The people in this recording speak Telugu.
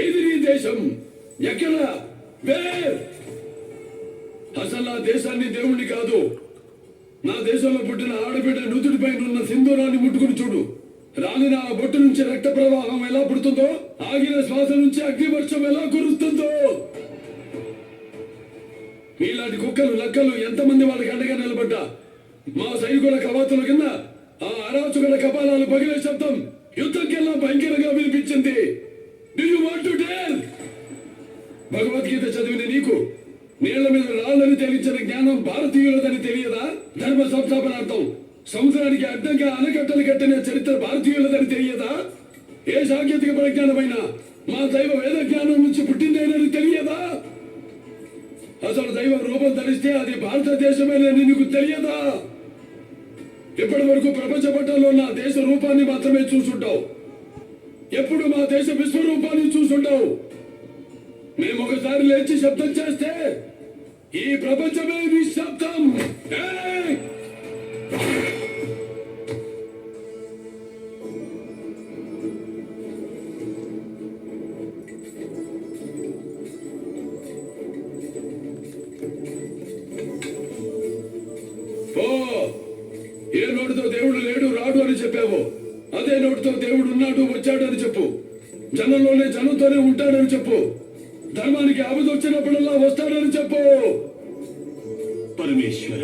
ఏది నీ దేశం ఎక్కడ? వేర్! అసలు నా దేశాన్ని దేవుణ్ణి కాదు. నా దేశంలో పుట్టిన ఆడబిడ్డ నుదుటిపై ఉన్న సింధూరాన్ని ముట్టుకుని చూడు. రాని నా బొట్టు నుంచి రక్త ప్రవాహం ఎలా పుడుతుందో ఆగిన శ్వాస నుంచి అగ్నివర్షం ఎలా కురుస్తుందో. మీలాంటి కుక్కలు లక్కలు ఎంతమంది వాళ్ళకి అండగా నిలబడ్డా? మా సైనికుల కవాతుల కింద ఆ అరాచుకుల కపాలాలు పగిలే శబ్దం యుద్ధంకెల్లా భయంకరంగా వినిపించింది. భగవద్గీత చదివిన నీకు? నీళ్ళ మీద రాళ్ళని తెలియచిన జ్ఞానం భారతీయులదని తెలియదా? ధర్మ సంస్థాపనార్థం సముద్రానికి అడ్డంగా అనకట్టలు కట్టిన చరిత్ర భారతీయులదని తెలియదా? ఏ సాంకేతిక పరిజ్ఞానమైనా మా దైవ వేద జ్ఞానం నుంచి పుట్టిందేనని తెలియదా? అసలు దైవ రూపం ధరిస్తే అది భారతదేశమేనని నీకు తెలియదా? ఇప్పటి వరకు ప్రపంచ పట్టంలో నా దేశ రూపాన్ని మాత్రమే చూసుంటావు. ఎప్పుడు మా దేశ విశ్వరూపాన్ని చూసుంటావు. మేము ఒకసారి లేచి శబ్దం చేస్తే ఈ ప్రపంచమే నిశ్శబ్దం ఏ నోటితో దేవుడు లేడు రాడు అని చెప్పావు? అదే నోటితో దేవుడు ఉన్నాడు వచ్చాడు అని చెప్పు. జనంలోనే జనంతోనే ఉంటాడని చెప్పు. ధర్మానికి ఆపద వచ్చినప్పుడల్లా వస్తాడని చెప్పు. పరమేశ్వర